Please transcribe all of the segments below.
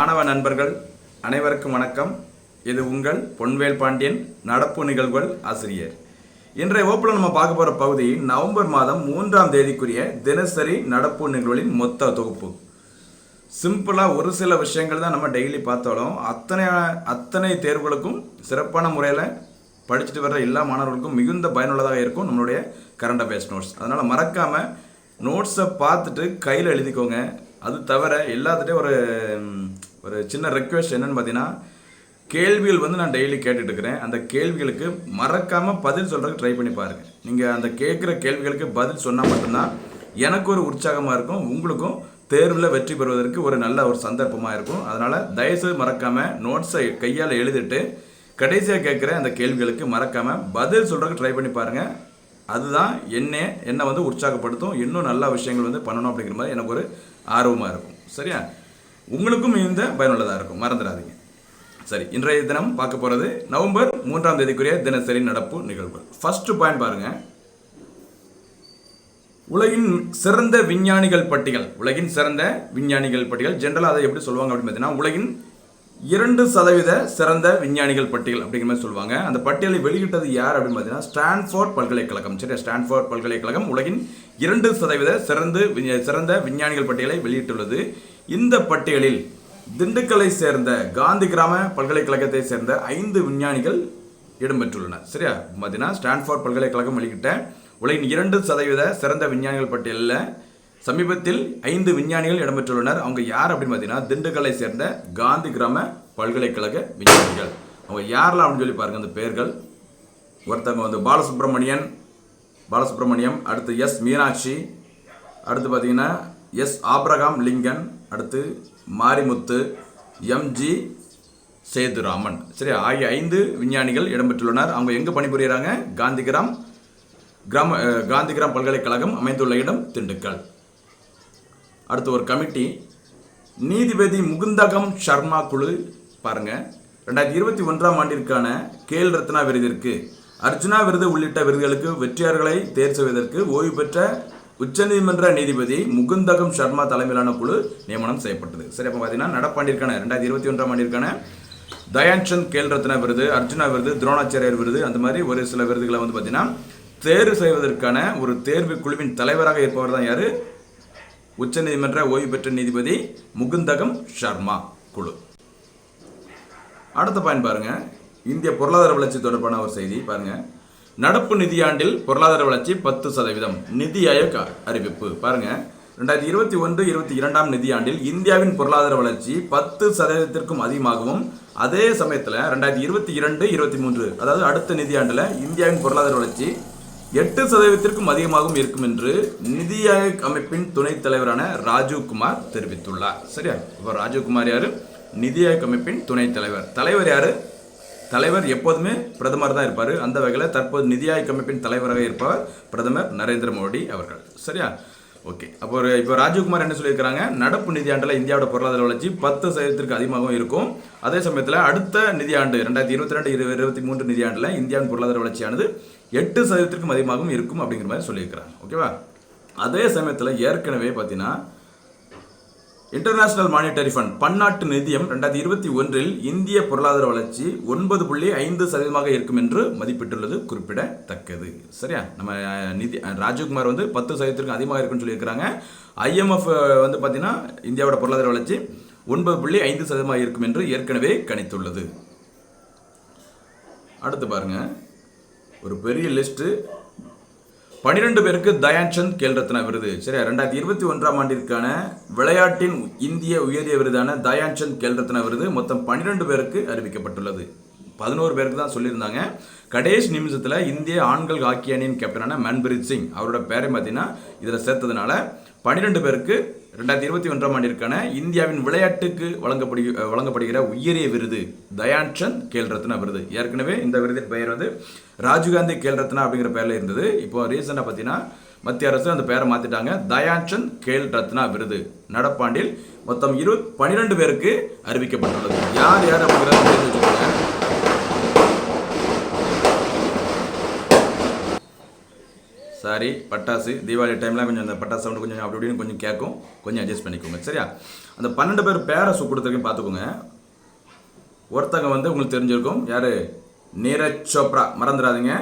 மாணவ நண்பர்கள் அனைவருக்கும் வணக்கம். இது உங்கள் பொன்வேல் பாண்டியன் நடப்பு நிகழ்வுகள் ஆசிரியர். இன்றைய வகுப்பில் நம்ம பார்க்க போகிற பகுதி நவம்பர் மாதம் மூன்றாம் தேதிக்குரிய தினசரி நடப்பு நிகழ்வுகளின் மொத்த தொகுப்பு. சிம்பிளாக ஒரு சில விஷயங்கள் தான் நம்ம டெய்லி பார்த்தாலும் அத்தனை அத்தனை தேர்வுகளுக்கும் சிறப்பான முறையில் படிச்சுட்டு வர்ற எல்லா மாணவர்களுக்கும் மிகுந்த பயனுள்ளதாக இருக்கும் நம்மளுடைய கரண்ட் அஃபேர்ஸ் நோட்ஸ் அதனால் மறக்காமல் நோட்ஸை பார்த்துட்டு கையில் எழுதிக்கோங்க. அது தவிர எல்லாத்துட்டையும் ஒரு ஒரு சின்ன ரெக்வெஸ்ட் என்னன்னு பார்த்தீங்கன்னா கேள்விகள் வந்து நான் டெய்லி கேட்டுட்ருக்கிறேன் அந்த கேள்விகளுக்கு மறக்காமல் பதில் சொல்கிறதுக்கு ட்ரை பண்ணி பாருங்கள் நீங்கள் அந்த கேட்குற கேள்விகளுக்கு பதில் சொன்னால் மட்டும்தான் எனக்கு ஒரு உற்சாகமாக இருக்கும். உங்களுக்கும் தேர்வில் வெற்றி பெறுவதற்கு ஒரு நல்ல ஒரு சந்தர்ப்பமாக இருக்கும். அதனால் தயவுசெய்து மறக்காமல் நோட்ஸை கையால் எழுதிட்டு கடைசியாக கேட்குற அந்த கேள்விகளுக்கு மறக்காமல் பதில் சொல்கிறதுக்கு ட்ரை பண்ணி பாருங்கள் அதுதான் என்ன என்னை வந்து உற்சாகப்படுத்தும். இன்னும் நல்ல விஷயங்கள் வந்து பண்ணணும் அப்படிங்கிற மாதிரி எனக்கு ஒரு ஆர்வமாக இருக்கும். சரியா? உங்களுக்கும் இந்த பயனுள்ளதாக இருக்கும். மறந்துடாதீங்க. சரி இன்றைய தினம் பார்க்க போகிறது நவம்பர் மூன்றாம் தேதிக்குரிய தினசரி நடப்பு நிகழ்வுகள். ஃபர்ஸ்ட் பாயிண்ட் பாருங்கள் உலகின் சிறந்த விஞ்ஞானிகள் பட்டியல். உலகின் சிறந்த விஞ்ஞானிகள் பட்டியல். ஜென்ரலாக அதை எப்படி சொல்லுவாங்க அப்படின்னு பார்த்தீங்கன்னா உலகின் இரண்டு சதவீத சிறந்த விஞ்ஞானிகள் பட்டியல் அப்படிங்கிற மாதிரி சொல்லுவாங்க. அந்த பட்டியலை வெளியிட்டது யார் அப்படின்னு பார்த்தீங்கன்னா ஸ்டான்ஃபோர்ட் பல்கலைக்கழகம். சரி ஸ்டான்ஃபோர்ட் பல்கலைக்கழகம் உலகின் இரண்டு சதவீத சிறந்து சிறந்த விஞ்ஞானிகள் பட்டியலை வெளியிட்டுள்ளது. இந்த பட்டியலில் திண்டுக்கலை சேர்ந்த காந்தி கிராம பல்கலைக்கழகத்தை சேர்ந்த ஐந்து விஞ்ஞானிகள் இடம்பெற்றுள்ளனர். சரியா? பார்த்தீங்கன்னா ஸ்டான்ஃபோர்ட் பல்கலைக்கழகம் வெளியிட்ட உலகின் இரண்டு சதவீத சிறந்த விஞ்ஞானிகள் பட்டியலில் சமீபத்தில் ஐந்து விஞ்ஞானிகள் இடம்பெற்றுள்ளனர். அவங்க யார் அப்படின்னு பார்த்தீங்கன்னா திண்டுக்கலை சேர்ந்த காந்தி கிராம பல்கலைக்கழக விஞ்ஞானிகள். அவங்க யாரெல்லாம் அப்படின்னு சொல்லி பாருங்கள் அந்த பெயர்கள். ஒருத்தவங்க வந்து பாலசுப்ரமணியன் பாலசுப்ரமணியம் அடுத்து எஸ் மீனாட்சி அடுத்து பார்த்தீங்கன்னா எஸ் ஆப்ரகாம் லிங்கன் அடுத்து மாரிமுத்து எம்ஜி சேதுராமன். சரி ஆகிய ஐந்து விஞ்ஞானிகள் இடம்பெற்றுள்ளனர். அவங்க எங்கே பணிபுரிகிறாங்க காந்திகிராம் கிராம காந்திகிராம் பல்கலைக்கழகம் அமைந்துள்ள இடம் திண்டுக்கல். அடுத்து ஒரு கமிட்டி. நீதிபதி முகுந்தகம் சர்மா குழு பாருங்கள் ரெண்டாயிரத்தி இருபத்தி ஒன்றாம் ஆண்டிற்கான கேல் ரத்னா விருதிற்கு அர்ஜுனா விருது உள்ளிட்ட விருதுகளுக்கு வெற்றியாளர்களை தேர்வு செய்வதற்கு ஓய்வு பெற்ற உச்சநீதிமன்ற நீதிபதி முகுந்தகம் சர்மா தலைமையிலான குழு நியமனம் செய்யப்பட்டது. சரி அப்போ பார்த்தீங்கன்னா நடப்பாண்டிற்கான ரெண்டாயிரத்தி இருபத்தி ஒன்றாம் ஆண்டிற்கான தயான்சந்த் கேல் ரத்னா விருது அர்ஜுனா விருது துரோணாச்சாரியர் விருது அந்த மாதிரி ஒரு சில விருதுகளை வந்து பார்த்தீங்கன்னா தேர்வு செய்வதற்கான ஒரு தேர்வு குழுவின் தலைவராக இருப்பவர் தான் யார்? உச்சநீதிமன்ற ஓய்வு பெற்ற நீதிபதி முகுந்தகம் சர்மா குழு. அடுத்த பாயிண்ட் பாருங்க. இந்திய பொருளாதார வளர்ச்சி தொடர்பான ஒரு செய்தி பாருங்க. நடப்பு நிதியாண்டில் பொருளாதார வளர்ச்சி பத்து சதவீதம். நிதி ஆயோக் அறிவிப்பு பாருங்க. ரெண்டாயிரத்தி இருபத்தி ஒன்று இருபத்தி இரண்டாம் நிதியாண்டில் இந்தியாவின் பொருளாதார வளர்ச்சி பத்து சதவீதத்திற்கும் அதிகமாகவும் அதே சமயத்தில் ரெண்டாயிரத்தி இருபத்தி இரண்டு இருபத்தி மூன்று அதாவது அடுத்த நிதியாண்டில் இந்தியாவின் பொருளாதார வளர்ச்சி எட்டு சதவீதத்திற்கும் அதிகமாகவும் இருக்கும் என்று நிதி ஆயோக் அமைப்பின் துணைத் தலைவரான ராஜீவ் குமார் தெரிவித்துள்ளார். சரியா? இப்போ ராஜீவ் குமார் யாரு? நிதி ஆயோக் அமைப்பின் துணைத் தலைவர். தலைவர் யாரு? தலைவர் எப்போதுமே பிரதமர் தான் இருப்பார். அந்த வகையில் தற்போது நிதி ஆயோக் அமைப்பின் தலைவராக இருப்பவர் பிரதமர் நரேந்திர மோடி அவர்கள். சரியா? ஓகே. அப்போ ஒரு இப்போ ராஜீவ்குமார் என்ன சொல்லியிருக்கிறாங்க? நடப்பு நிதியாண்டில் இந்தியாவோட பொருளாதார வளர்ச்சி பத்து சதவீதத்திற்கு அதிகமாகவும் இருக்கும். அதே சமயத்தில் அடுத்த நிதியாண்டு ரெண்டாயிரத்தி இருபத்தி ரெண்டு இருபத்தி மூன்று நிதியாண்டில் இந்தியாவின் பொருளாதார வளர்ச்சியானது எட்டு சதவீதத்திற்கும் அதிகமாகவும் இருக்கும் அப்படிங்கிற மாதிரி சொல்லியிருக்கிறாங்க. ஓகேவா அதே சமயத்தில் ஏற்கனவே பார்த்தீங்கன்னா இன்டர்நேஷனல் மானிட்டரி ஃபண்ட் பன்னாட்டு நிதியம் ரெண்டாயிரத்தி இருபத்தி ஒன்றில் இந்திய பொருளாதார வளர்ச்சி ஒன்பது புள்ளி ஐந்து சதவீதமாக இருக்கும் என்று மதிப்பிட்டுள்ளது குறிப்பிடத்தக்கது. சரியா? நம்ம நிதி ராஜீவ்குமார் வந்து பத்து சதவீதத்திற்கும் அதிகமாக இருக்குன்னு சொல்லியிருக்கிறாங்க. ஐஎம்எஃப் வந்து பார்த்தீங்கன்னா இந்தியாவோட பொருளாதார வளர்ச்சி ஒன்பது புள்ளி ஐந்து சதவீதமாக இருக்கும் என்று ஏற்கனவே கணித்துள்ளது. அடுத்து பாருங்கள் ஒரு பெரிய லிஸ்ட்டு பனிரெண்டு பேருக்கு தயான்சந்த் கேல் ரத்னா விருது. சரியா? ரெண்டாயிரத்தி இருபத்தி ஒன்றாம் ஆண்டிற்கான விளையாட்டின் இந்திய உயரிய விருதான தயான்சந்த் கேல் ரத்னா விருது மொத்தம் பன்னிரெண்டு பேருக்கு அறிவிக்கப்பட்டுள்ளது. பதினோரு பேருக்கு தான் சொல்லியிருந்தாங்க. கடைசி நிமிஷத்தில் இந்திய ஆண்கள் ஹாக்கி அணியின் கேப்டனான மன்பிரீத் சிங் அவரோட பேரை பார்த்தீங்கன்னா இதில் சேர்த்ததுனால பன்னிரெண்டு பேருக்கு ரெண்டாயிரத்தி இருபத்தி ஒன்றாம் ஆண்டிற்கான இந்தியாவின் விளையாட்டுக்கு வழங்கப்படு வழங்கப்படுகிற உயரிய விருது தயான்சந்த் கேல் ரத்னா விருது. ஏற்கனவே இந்த விருதின் பெயர் வந்து ராஜீவ்காந்தி கேல் ரத்னா அப்படிங்கிற பேரில் இருந்தது. இப்போ ரீசெண்டாக பார்த்தீங்கன்னா மத்திய அரசு அந்த பெயரை மாற்றிட்டாங்க தயான்சந்த் கேல் ரத்னா விருது. நடப்பாண்டில் மொத்தம் இரு பன்னிரெண்டு பேருக்கு அறிவிக்கப்பட்டுள்ளது. யார் யார் அப்படிங்கிறத தெரிஞ்சு சாரி பட்டாசு தீபாவளி டைம்லாம் கொஞ்சம் அந்த பட்டாசு சவுண்டு கொஞ்சம் அப்படி இப்படின்னு கொஞ்சம் கேட்கும். கொஞ்சம் அட்ஜஸ்ட் பண்ணிக்கோங்க சரியா? அந்த பன்னெண்டு பேர் பேரை சு கொடுத்துருக்கேன் பார்த்துக்கோங்க. ஒருத்தங்க வந்து உங்களுக்கு தெரிஞ்சிருக்கும். யார்? நீரஜ் சோப்ரா. மறந்துடாதீங்க.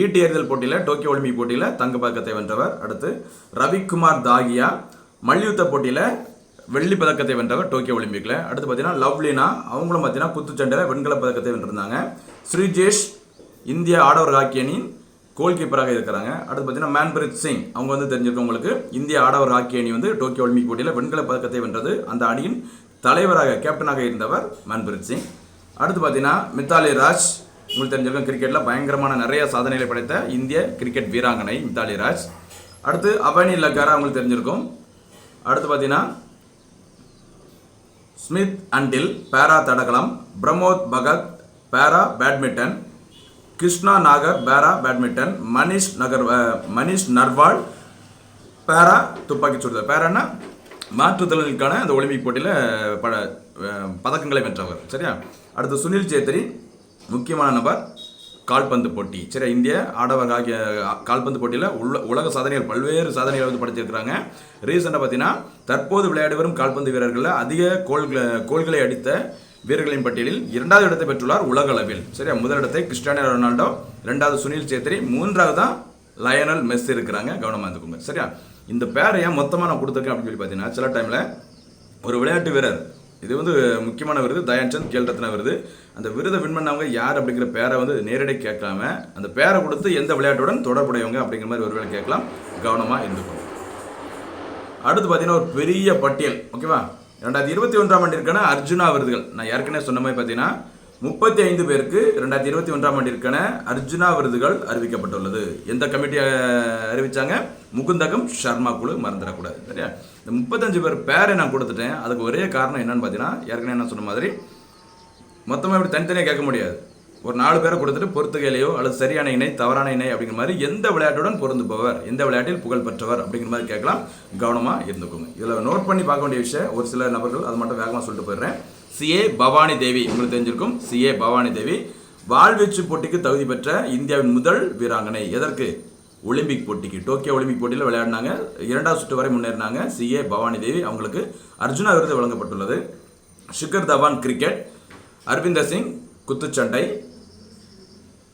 ஈட்டி எறிதல் போட்டியில் டோக்கியோ ஒலிம்பிக் போட்டியில் தங்க பதக்கத்தை வென்றவர். அடுத்து ரவிக்குமார் தாகியா. மல்யுத்த போட்டியில் வெள்ளி பதக்கத்தை வென்றவர் டோக்கியோ ஒலிம்பிக்கில் அடுத்து பார்த்தீங்கன்னா லவ்லினா. அவங்களும் பார்த்தீங்கன்னா குத்துச்சண்டையில் வெண்கல பதக்கத்தை வென்றிருந்தாங்க. ஸ்ரீஜேஷ் இந்திய ஆடவர் ஹாக்கி அணியின் கோல் கீப்பராக இருக்கிறாங்க. அடுத்து பார்த்தீங்கன்னா மேன்பிரித் சிங் அவங்க வந்து தெரிஞ்சிருக்கவங்களுக்கு இந்திய ஆடவர் ஹாக்கி அணி வந்து டோக்கியோ ஒலிம்பிக் போட்டியில் வெண்கல பதக்கத்தை வென்றது. அந்த அணியின் தலைவராக கேப்டனாக இருந்தவர் மேன்பிரித் சிங் அடுத்து பார்த்தீங்கன்னா மித்தாலி ராஜ் உங்களுக்கு தெரிஞ்சிருக்கும் கிரிக்கெட்டில் பயங்கரமான நிறைய சாதனைகளை படைத்த இந்திய கிரிக்கெட் வீராங்கனை மித்தாலி ராஜ் அடுத்து அபானி லக்காரா உங்களுக்கு தெரிஞ்சிருக்கும். அடுத்து பார்த்தீங்கன்னா ஸ்மித் அண்டில் பேரா தடகளம். பிரமோத் பகத் பேரா badminton Krishna Nagar para badminton Manish Nagar ah, Manish Narwal para துப்பாக்கி சுடுதல். பேரானா மாற்றுத்திறனுக்கான அந்த ஒலிம்பிக் போட்டியில் பட பதக்கங்களை வென்றவர். சரியா? அடுத்து சுனில் சேத்ரி முக்கியமான நபர் கால்பந்து போட்டி. சரியா? இந்திய ஆடவர் ஆகிய கால்பந்து போட்டியில் உள்ள உலக சாதனைகள் பல்வேறு சாதனைகளை வந்து படைத்திருக்கிறாங்க. ரீசெண்டாக பார்த்தீங்கன்னா தற்போது விளையாடி வரும் கால்பந்து வீரர்களில் அதிக கோல்களை கோல்களை அடித்த வீரர்களின் பட்டியலில் இரண்டாவது இடத்தை பெற்றுள்ளார் உலகளவில். சரியா? சரியா முதலிடத்தை கிறிஸ்டியானோ ரொனால்டோ ரெண்டாவது சுனில் சேத்ரி மூன்றாவது தான் லயனல் மெஸ்ஸி இருக்கிறாங்க. கவனமாக இருந்துக்கோங்க. சரியா? இந்த பேரை ஏன் மொத்தமாக நான் கொடுத்துருக்கேன் அப்படின்னு சொல்லி பார்த்தீங்கன்னா சில டைமில் ஒரு விளையாட்டு வீரர் இது வந்து முக்கியமான விருது தயான்சந்த் கேல் ரத்னா விருது. அந்த விருதை வின் பண்ணவங்க யார் அப்படிங்கிற பேரை வந்து நேரடி கேட்காம அந்த பேரை கொடுத்து எந்த விளையாட்டுடன் தொடர்புடையவங்க அப்படிங்கிற மாதிரி ஒருவேளை கேட்கலாம். கவனமாக இருந்துக்கும் அடுத்து பார்த்தீங்கன்னா ஒரு பெரிய பட்டியல் ஓகேவா ரெண்டாயிரத்தி இருபத்தி ஒன்றாம் ஆண்டிற்கான அர்ஜுனா விருதுகள். நான் ஏற்கனவே சொன்ன மாதிரி பார்த்தீங்கன்னா முப்பத்தி ஐந்து பேருக்கு ரெண்டாயிரத்தி இருபத்தி ஒன்றாம் ஆண்டிற்கான அர்ஜுனா விருதுகள் அறிவிக்கப்பட்டுள்ளது. எந்த கமிட்டி அறிவிச்சாங்க? முகுந்தகம் ஷர்மா குழு மறந்துடக்கூடாது. சரியா? இந்த முப்பத்தஞ்சு பேர் பேரை நான் கொடுத்துட்டேன். அதுக்கு ஒரே காரணம் என்னன்னு பார்த்தீங்கன்னா ஏற்கனவே நான் சொன்ன மாதிரி மொத்தமாக இப்படி தனித்தனியாக கேட்க முடியாது. ஒரு நாலு பேரை கொடுத்துட்டு பொறுத்துகையிலையோ அல்லது சரியான இணை தவறான இணை அப்படிங்கிற மாதிரி எந்த விளையாட்டுடன் பொருந்துபவர் எந்த விளையாட்டில் புகழ் பெற்றவர் அப்படிங்கிற மாதிரி கேட்கலாம். கவனமாக இருந்துக்கோங்க. இதில் நோட் பண்ணி பார்க்க வேண்டிய விஷயம் ஒரு சில நபர்கள் அது மட்டும் வேகமாக சொல்லிட்டு போயிடுறேன். சிஏ பவானி தேவி உங்களுக்கு தெரிஞ்சிருக்கும். சிஏ பவானி தேவி வாழ்வீச்சு போட்டிக்கு தகுதி பெற்ற இந்தியாவின் முதல் வீராங்கனை. எதற்கு? ஒலிம்பிக் போட்டிக்கு. டோக்கியோ ஒலிம்பிக் போட்டியில் விளையாடினாங்க. இரண்டாவது சுற்று வரை முன்னேறினாங்க. சிஏ பவானி தேவி அவங்களுக்கு அர்ஜுனா விருது வழங்கப்பட்டுள்ளது. ஷிகர் தவான் கிரிக்கெட் அரவிந்தர் சிங் குத்துச்சண்டை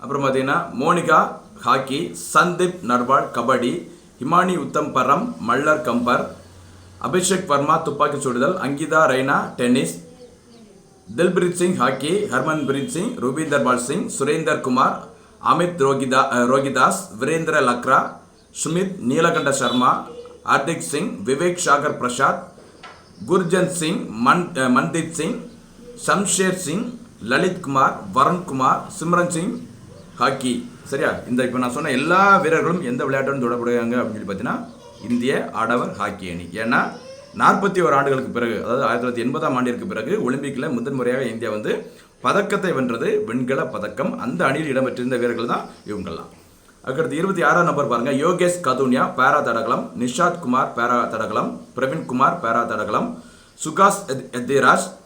அப்புறம் பார்த்தீங்கன்னா மோனிகா ஹாக்கி சந்தீப் நர்வால் கபடி ஹிமானி உத்தம் பரம் மல்லர் கம்பர் அபிஷேக் வர்மா துப்பாக்கி சுடுதல் Ankita Raina tennis Dilpreet Singh hockey Harmanpreet Singh Rupinder Pal Singh Surender Kumar Amit Rohida Rohidas Virender Lakra Sumit Nilakanta Sharma Hardik Singh Vivek Sagar Prasad Gurjant Singh Man Mandeep Singh Shamsher Singh Lalit Kumar Varun Kumar Simran Singh hockey. சரியா? இந்த இப்போ நான் சொன்ன எல்லா வீரர்களும் எந்த விளையாட்டுடன் தொடர்புடையாங்க அப்படின்னு சொல்லி பார்த்தீங்கன்னா இந்திய ஆடவர் ஹாக்கி அணி. ஏன்னா நாற்பத்தி ஒரு ஆண்டுகளுக்கு பிறகு அதாவது ஆயிரத்தி தொள்ளாயிரத்தி எண்பதாம் ஆண்டிற்கு பிறகு ஒலிம்பிக்கில் முதன் முறையாக இந்தியா வந்து பதக்கத்தை வென்றது வெண்கல பதக்கம். அந்த அணியில் இடம்பெற்றிருந்த வீரர்கள் தான் இவங்கெல்லாம். அதுக்கடுத்து இருபத்தி ஆறாம் நம்பர் பாருங்க. யோகேஷ் கதுனியா பேரா தடகளம். நிஷாத் குமார் பேரா தடகளம். பிரவீன் குமார் பேரா தடகளம். சுகாஷ் எத்- எத்திராஜ்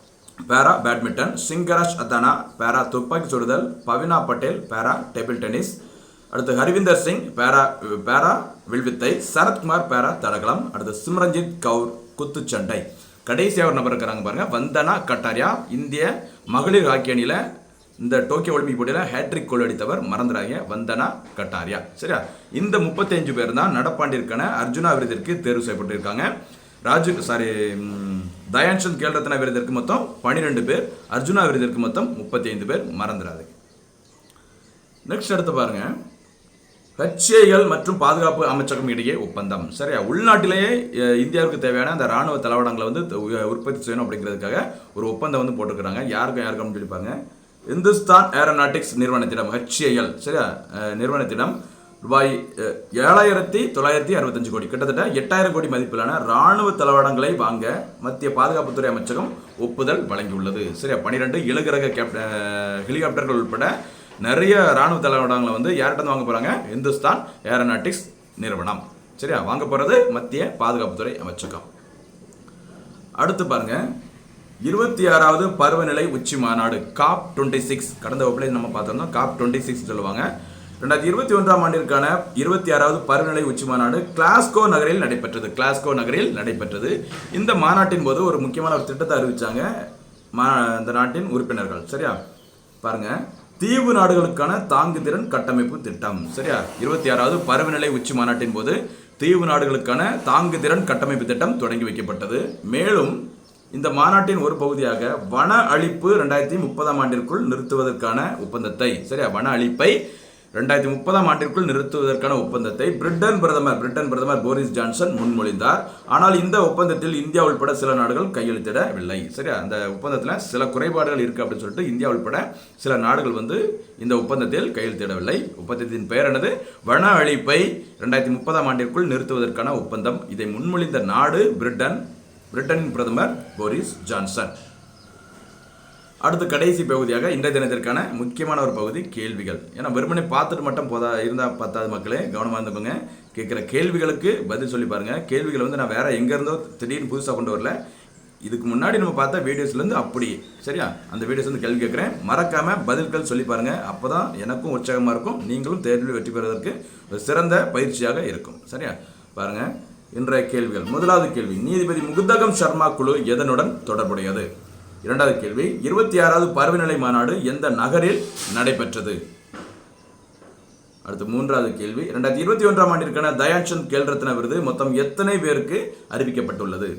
பேரா பேட்மிண்டன் சிங்கராஜ் அத்தானா பேரா துப்பாக்கி சுடுதல் பவினா பட்டேல் பேரா டேபிள் டென்னிஸ். அடுத்து ஹரிவிந்தர் சிங் பேரா பேரா வில்வித்தை சரத்குமார் பேரா தடகளம். அடுத்து சிம்ரன்ஜித் கவுர் குத்துச்சண்டை. கடைசியாக ஒரு நபர் இருக்கிறாங்க பாருங்கள் வந்தனா கட்டாரியா இந்திய மகளிர் ஹாக்கி அணியில் இந்த டோக்கியோ ஒலிம்பிக் போட்டியில் ஹேட்ரிக் கோல் அடித்தவர் மறந்துடாங்க வந்தனா கட்டாரியா. சரியா? இந்த முப்பத்தஞ்சு பேர் தான் நடப்பாண்டிற்கான அர்ஜுனா விருதிற்கு தேர்வு செய்யப்பட்டிருக்காங்க. ராஜு சாரி தயான்சந்த் கேல்ரத்னா விருதிற்கு மொத்தம் பன்னிரெண்டு பேர் அர்ஜுனா விருதிற்கு மொத்தம் முப்பத்தி ஐந்து பேர் மறந்துடாது நெக்ஸ்ட் எடுத்து பாருங்க. ஹெச்ஏஎல் மற்றும் பாதுகாப்பு அமைச்சகம் இடையே ஒப்பந்தம். சரியா? உள்நாட்டிலேயே இந்தியாவுக்கு தேவையான அந்த ராணுவ தளவாடங்களை வந்து உ- உற்பத்தி செய்யணும் அப்படிங்கிறதுக்காக ஒரு ஒப்பந்தம் வந்து போட்டிருக்கிறாங்க. யாருக்கும் யாருக்கும் சொல்லி பாருங்க. இந்துஸ்தான் ஏரோநாட்டிக்ஸ் நிறுவனத்திடம் ஹெச்ஏஎல் சரியா? நிறுவனத்திடம் ரூபாய் ஏழாயிரத்தி தொள்ளாயிரத்தி அறுபத்தஞ்சு கோடி. கிட்டத்தட்ட எட்டாயிரம் கோடி மதிப்பிலான ராணுவ தளவாடங்களை வாங்க மத்திய பாதுகாப்புத்துறை அமைச்சகம் ஒப்புதல் வழங்கியுள்ளது. சரியா? பன்னிரெண்டு இலகுரக கேப்ட ஹெலிகாப்டர்கள் உட்பட நிறைய ராணுவ தளவாடங்களை வந்து யார்கிட்ட வாங்க போறாங்க? இந்துஸ்தான் ஏரோநாட்டிக்ஸ் நிறுவனம். சரியா? வாங்க போறது மத்திய பாதுகாப்புத்துறை அமைச்சகம். அடுத்து பாருங்க. இருபத்தி ஆறாவது பருவநிலை உச்சி மாநாடு காப் டுவெண்ட்டி சிக்ஸ். கடந்த வகுப்பில் நம்ம பார்த்தோம்னா காப் டுவெண்ட்டி சிக்ஸ் சொல்லுவாங்க. ரெண்டாயிரத்தி இருபத்தி ஒன்றாம் ஆண்டிற்கான இருபத்தி ஆறாவது பருவநிலை உச்சி மாநாடு கிளாஸ்கோ நகரில் நடைபெற்றது. கிளாஸ்கோ நகரில் நடைபெற்றது. இந்த மாநாட்டின் போது ஒரு முக்கியமான ஒரு திட்டத்தை அறிவித்தாங்க மா இந்த நாட்டின் உறுப்பினர்கள். சரியா? பாருங்க. தீவு நாடுகளுக்கான தாங்கு திறன் கட்டமைப்பு திட்டம். சரியா? இருபத்தி ஆறாவது பருவநிலை உச்சி மாநாட்டின் போது தீவு நாடுகளுக்கான தாங்கு திறன் கட்டமைப்பு திட்டம் தொடங்கி வைக்கப்பட்டது. மேலும் இந்த மாநாட்டின் ஒரு பகுதியாக வன அழிப்பு ரெண்டாயிரத்தி முப்பதாம் ஆண்டிற்குள் நிறுத்துவதற்கான ஒப்பந்தத்தை சரியா? வன அழிப்பை ரெண்டாயிரத்தி முப்பதாம் ஆண்டிற்குள் நிறுத்துவதற்கான ஒப்பந்தத்தை பிரிட்டன் பிரதமர் பிரிட்டன் பிரதமர் போரிஸ் ஜான்சன் முன்மொழிந்தார். ஆனால் இந்த ஒப்பந்தத்தில் இந்தியா உள்பட சில நாடுகள் கையெழுத்திடவில்லை. சரியா? அந்த ஒப்பந்தத்தில் சில குறைபாடுகள் இருக்குது அப்படின்னு சொல்லிட்டு இந்தியா உள்பட சில நாடுகள் வந்து இந்த ஒப்பந்தத்தில் கையெழுத்திடவில்லை. ஒப்பந்தத்தின் பெயர் என்னது? வன அழிப்பை ரெண்டாயிரத்தி முப்பதாம் ஆண்டிற்குள் நிறுத்துவதற்கான ஒப்பந்தம். இதை முன்மொழிந்த நாடு பிரிட்டன் பிரிட்டனின் பிரதமர் போரிஸ் ஜான்சன். அடுத்து கடைசி பகுதியாக இன்றைய தினத்திற்கான முக்கியமான ஒரு பகுதி கேள்விகள். ஏன்னா வெறுமனை பார்த்துட்டு மட்டும் போதா இருந்தால் பத்தாவது மக்களே கவனமாக இருந்துக்கோங்க. கேட்குற கேள்விகளுக்கு பதில் சொல்லி பாருங்கள் கேள்விகள் வந்து நான் வேறு எங்கேருந்தோ திடீர்னு புதுசாக கொண்டு வரல. இதுக்கு முன்னாடி நம்ம பார்த்த வீடியோஸ்லேருந்து அப்படி சரியா? அந்த வீடியோஸ் வந்து கேள்வி கேட்குறேன். மறக்காமல் பதில்கள் சொல்லி பாருங்கள் அப்போ தான் எனக்கும் உற்சாகமாக இருக்கும். நீங்களும் தேர்வில் வெற்றி பெறுவதற்கு ஒரு சிறந்த பயிற்சியாக இருக்கும். சரியா? பாருங்கள் இன்றைய கேள்விகள். முதலாவது கேள்வி. நீதிபதி முகுந்தகம் சர்மா குழு எதனுடன் தொடர்புடையது? இரண்டாவது கேள்வி இருபத்தி ஆறாவது பருவநிலை மாநாடு எந்த நகரில் நடைபெற்றது? அடுத்து மூன்றாவது கேள்வி ரெண்டாயிரத்தி இருபத்தி ஒன்றாம் ஆண்டிற்கான தயான்சந்த் கேல்ரத்ன விருது மொத்தம் எத்தனை பேருக்கு அறிவிக்கப்பட்டுள்ளது?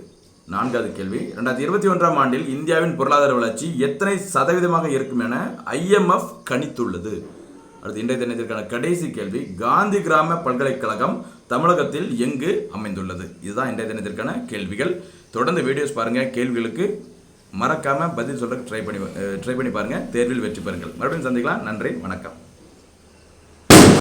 நான்காவது கேள்வி ரெண்டாயிரத்தி இருபத்தி ஒன்றாம் ஆண்டில் இந்தியாவின் பொருளாதார வளர்ச்சி எத்தனை சதவீதமாக இருக்கும் என ஐஎம்எஃப் கணித்துள்ளது? அடுத்து இன்றைய தினத்திற்கான கடைசி கேள்வி காந்தி கிராம பல்கலைக்கழகம் தமிழகத்தில் எங்கு அமைந்துள்ளது? இதுதான் இன்றைய தினத்திற்கான கேள்விகள். தொடர்ந்து வீடியோஸ் பாருங்க கேள்விகளுக்கு மறக்காமல் பதில் சொல்கிறதுக்கு ட்ரை பண்ணி ட்ரை பண்ணி பாருங்கள் தேர்வில் வெற்றி பெறுங்கள். மறுபடியும் சந்திக்கலாம். நன்றி. வணக்கம்.